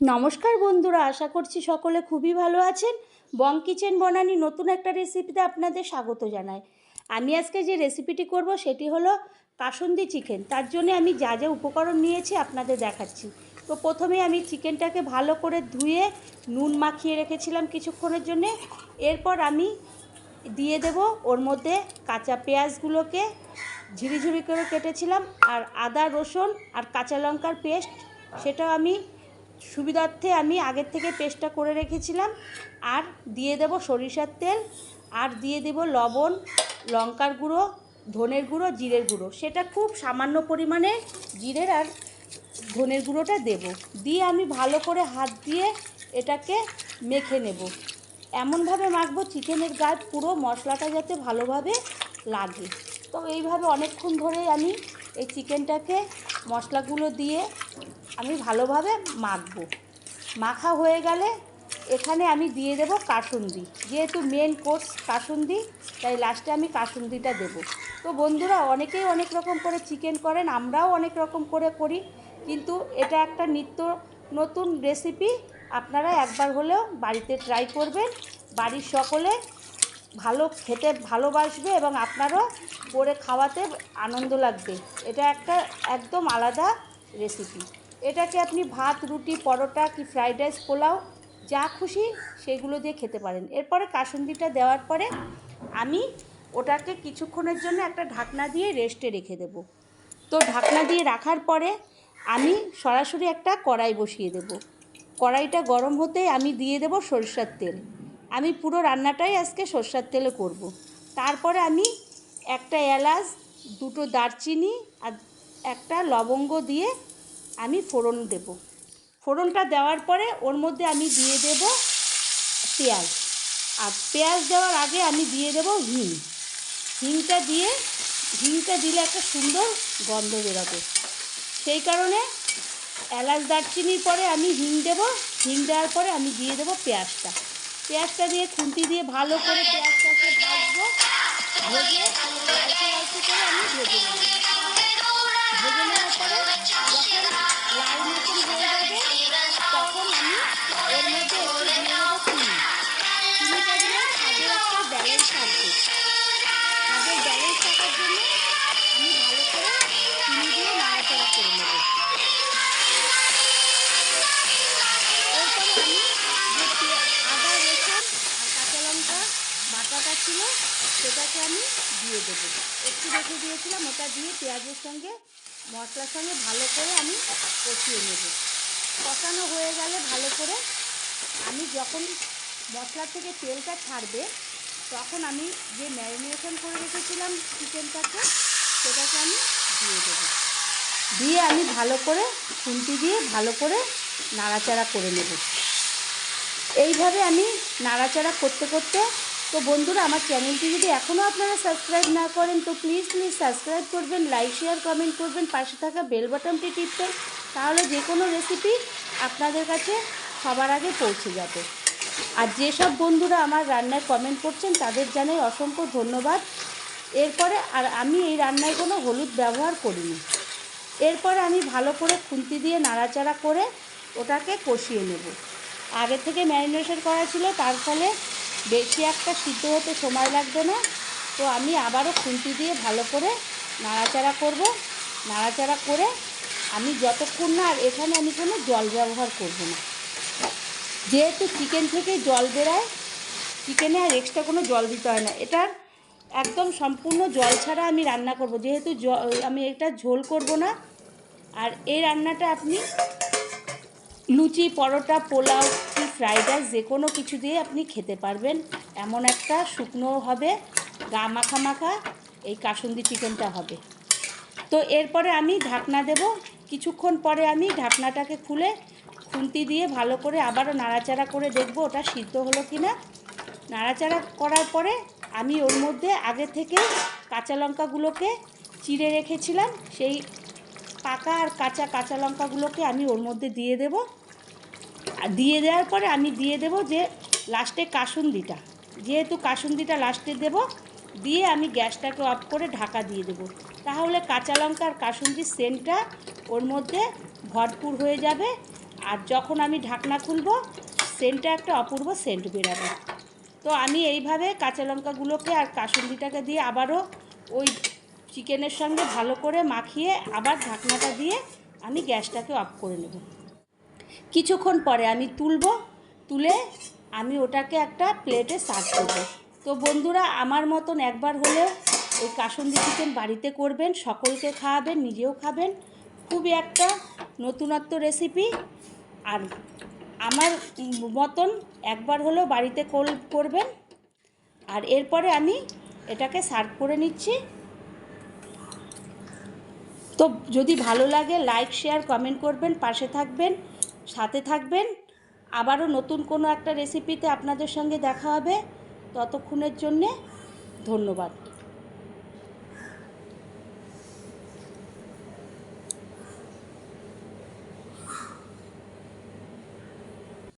নমস্কার বন্ধুরা, আশা করছি সকলে খুবই ভালো আছেন। বং কিচেন বনানি নতুন একটা রেসিপিতে আপনাদের স্বাগত জানাই। আমি আজকে যে রেসিপিটি করব সেটি হলো কাসুন্দি চিকেন। তার জন্য আমি যা যা উপকরণ নিয়েছি আপনাদের দেখাচ্ছি। তো প্রথমে আমি চিকেনটাকে ভালো করে ধুয়ে নুন মাখিয়ে রেখেছিলাম কিছুক্ষণের জন্যে। এরপর আমি দিয়ে দেব ওর মধ্যে কাঁচা পেঁয়াজগুলোকে, ঝিরিঝিরি করে কেটেছিলাম। আর আদা, রসুন আর কাঁচা লঙ্কার পেস্ট, সেটাও আমি সুবিধার্থে আমি আগের থেকে পেস্টটা করে রেখেছিলাম। আর দিয়ে দেব সরিষার তেল, আর দিয়ে দেব লবণ, লঙ্কার গুঁড়ো, ধনের গুঁড়ো, জিরের গুঁড়ো। সেটা খুব সামান্য পরিমাণে জিরের আর ধনের গুঁড়োটা দেব। দিয়ে আমি ভালো করে হাত দিয়ে এটাকে মেখে নেব। এমনভাবে মাখবো চিকেনের গায়ে পুরো মশলাটা যাতে ভালোভাবে লাগে। তো এইভাবে অনেকক্ষণ ধরে আমি এই চিকেনটাকে মশলাগুলো দিয়ে আমি ভালোভাবে মাখবো। মাখা হয়ে গেলে এখানে আমি দিয়ে দেব কাসুন্দি। যেহেতু মেন কোর্স কাসুন্দি, তাই লাস্টে আমি কাসুন্দিটা দেব। তো বন্ধুরা, অনেকেই অনেক রকম করে চিকেন করেন, আমরাও অনেক রকম করে করি। কিন্তু এটা একটা নিত্য নতুন রেসিপি আপনারা একবার হলেও বাড়িতে ট্রাই করবেন। বাড়ির সকলে ভালো খেতে ভালোবাসবে এবং আপনারও করে খাওয়াতে আনন্দ লাগবে। এটা একটা একদম আলাদা রেসিপি এটাকে আপনি ভাত, রুটি, পরোটা কি ফ্রাইড রাইস পোলাও, যা খুশি সেগুলো দিয়ে খেতে পারেন। এরপরে কাসুন্দিটা দেওয়ার পরে আমি ওটাকে কিছুক্ষণের জন্য একটা ঢাকনা দিয়ে রেস্টে রেখে দেব। তো ঢাকনা দিয়ে রাখার পরে আমি সরাসরি একটা কড়াই বসিয়ে দেব। কড়াইটা গরম হতে আমি দিয়ে দেব সরষের তেল। আমি পুরো রান্নাটাই আজকে সরষের তেলে করব। তারপরে আমি একটা এলাচ, দুটো দারচিনি আর একটা লবঙ্গ দিয়ে আমি ফোড়ন দেব। ফোড়নটা দেওয়ার পরে ওর মধ্যে আমি দিয়ে দেব পেঁয়াজ। আর পেঁয়াজ দেওয়ার আগে আমি দিয়ে দেব হিং। হিংটা দিয়ে, হিংটা দিলে একটা সুন্দর গন্ধ বেরোবে। সেই কারণে এলাচ দারচিনির পরে আমি হিং দেবো। হিং দেওয়ার পরে আমি দিয়ে দেবো পেঁয়াজটা। পেঁয়াজটা দিয়ে খুন্তি দিয়ে ভালো করে পেঁয়াজটাকে ভাজবো। ভেজে লালচে লালচে করে আমি ভেজে নেব। ভেজে নেওয়ার পরে বাটাটা ছিল, সেটাকে আমি দিয়ে দেবো। একটু রেখে দিয়েছিলাম, ওটা দিয়ে পেঁয়াজের সঙ্গে, মশলার সঙ্গে ভালো করে আমি কষিয়ে নেব। কষানো হয়ে গেলে ভালো করে আমি যখন মশলা থেকে তেলটা ছাড়বে, তখন আমি যে ম্যারিনেশন করে রেখেছিলাম চিকেনটাকে, সেটাকে আমি দিয়ে দেবো। দিয়ে আমি ভালো করে খুন্তি দিয়ে ভালো করে নাড়াচাড়া করে নেব। এইভাবে আমি নাড়াচাড়া করতে করতে তো বন্ধুরা, আমার চ্যানেলটি যদি এখনও আপনারা সাবস্ক্রাইব না করেন, তো প্লিজ প্লিজ সাবস্ক্রাইব করবেন লাইক শেয়ার কমেন্ট করবেন, পাশে থাকা বেল বাটনটি টিপবেন, তাহলে যে কোনো রেসিপি আপনাদের কাছে সবার আগে পৌঁছে যাবে। আর যেসব বন্ধুরা আমার রান্নায় কমেন্ট করছেন, তাদের জানাই অসংখ্য ধন্যবাদ। এরপরে, আর আমি এই রান্নায় কোনো হলুদ ব্যবহার করিনি। এরপরে আমি ভালো করে খুন্তি দিয়ে নাড়াচাড়া করে ওটাকে কষিয়ে নেব। আগে থেকে ম্যারিনেশন করা ছিল, তার ফলে বেশি একটা সিদ্ধ হতে সময় লাগবে না। তো আমি আবারও খুন্তি দিয়ে ভালো করে নাড়াচাড়া করব। নাড়াচাড়া করে আমি যতক্ষণ না আর এখানে আমি কোনো জল ব্যবহার করব না। যেহেতু চিকেন থেকে জল বেরায়, চিকেনে আর এক্সট্রা কোনো জল দিতে হয় না। এটার একদম সম্পূর্ণ জল ছাড়া আমি রান্না করব। যেহেতু আমি এটা ঝোল করব না। আর এই রান্নাটা আপনি লুচি, পরোটা, পোলাও ফ্রাইড রাইস যে কোনো কিছু দিয়ে আপনি খেতে পারবেন। এমন একটা শুকনো হবে, গা মাখা মাখা, এই কাসুন্দি চিকেনটা হবে। তো এরপরে আমি ঢাকনা দেব। কিছুক্ষণ পরে আমি ঢাকনাটাকে খুলে খুন্তি দিয়ে ভালো করে আবারও নাড়াচাড়া করে দেখব ওটা সিদ্ধ হলো কি না নাড়াচাড়া করার পরে আমি ওর মধ্যে আগে থেকে কাঁচা লঙ্কাগুলোকে চিড়ে রেখেছিলাম। সেই পাকা আর কাঁচা কাঁচা লঙ্কাগুলোকে আমি ওর মধ্যে দিয়ে দেব। দিয়ে দেওয়ার পরে আমি দিয়ে দেব যে লাস্টে কাসুন্দিটা। যেহেতু কাসুন্দিটা লাস্টে দেব, দিয়ে আমি গ্যাসটাকে অফ করে ঢাকা দিয়ে দেব। তাহলে কাঁচা লঙ্কা আর কাসুন্দির সেন্টটা ওর মধ্যে ভরপুর হয়ে যাবে আর যখন আমি ঢাকনা খুলবো, সেন্টটা একটা অপূর্ব সেন্ট বেরাবে। তো আমি এইভাবে কাঁচা লঙ্কাগুলোকে আর কাসুন্দিটাকে দিয়ে আবারও ওই চিকেনের সঙ্গে ভালো করে মাখিয়ে আবার ঢাকনাটা দিয়ে আমি গ্যাসটাকে অফ করে নেব। কিছুক্ষণ পরে আমি তুলব, তুলে আমি ওটাকে একটা প্লেটে সার্ভ করব। তো বন্ধুরা, আমার মতন একবার হলেও এই কাসুন্দি চিকেন বাড়িতে করবেন, সকলকে খাওয়াবেন, নিজেও খাবেন। খুবই একটা নতুনত্ব রেসিপি আর আমার মতন একবার হলেও বাড়িতে কর- করবেন। আর এরপরে আমি এটাকে সার্ভ করে নিচ্ছি। তো যদি ভালো লাগে লাইক শেয়ার কমেন্ট করবেন, পাশে থাকবেন। সাথে থাকবেন। আবারও নতুন কোনো একটা রেসিপিতে আপনাদের সঙ্গে দেখা হবে। ততক্ষণের জন্যে ধন্যবাদ।